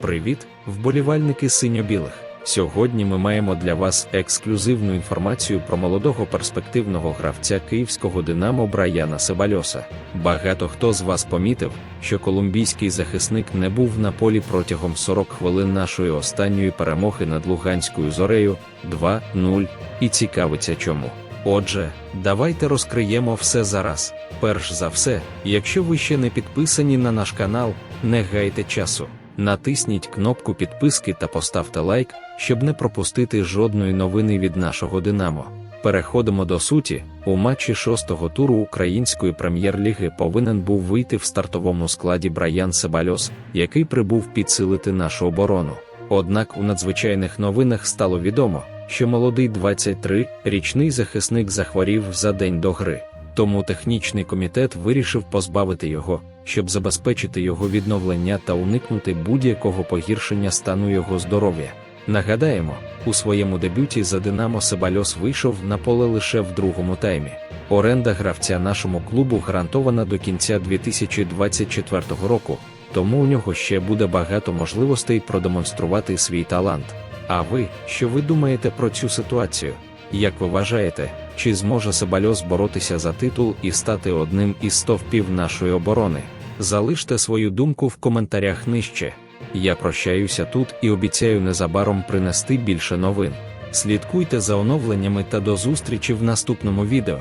Привіт, вболівальники синьо-білих. Сьогодні ми маємо для вас ексклюзивну інформацію про молодого перспективного гравця київського Динамо Браяна Себальоса. Багато хто з вас помітив, що колумбійський захисник не був на полі протягом 40 хвилин нашої останньої перемоги над Луганською зорею 2-0 і цікавиться чому. Отже, давайте розкриємо все зараз. Перш за все, якщо ви ще не підписані на наш канал, не гайте часу. Натисніть кнопку підписки та поставте лайк, щоб не пропустити жодної новини від нашого Динамо. Переходимо до суті. У матчі шостого туру української прем'єр-ліги повинен був вийти в стартовому складі Браян Себальос, який прибув підсилити нашу оборону. Однак у надзвичайних новинах стало відомо, що молодий 23-річний захисник захворів за день до гри. Тому технічний комітет вирішив позбавити його, щоб забезпечити його відновлення та уникнути будь-якого погіршення стану його здоров'я. Нагадаємо, у своєму дебюті за Динамо Себальос вийшов на поле лише в другому таймі. Оренда гравця нашому клубу гарантована до кінця 2024 року, тому у нього ще буде багато можливостей продемонструвати свій талант. А ви, що ви думаєте про цю ситуацію? Як ви вважаєте, чи зможе Себальос боротися за титул і стати одним із стовпів нашої оборони? Залиште свою думку в коментарях нижче. Я прощаюся тут і обіцяю незабаром принести більше новин. Слідкуйте за оновленнями та до зустрічі в наступному відео.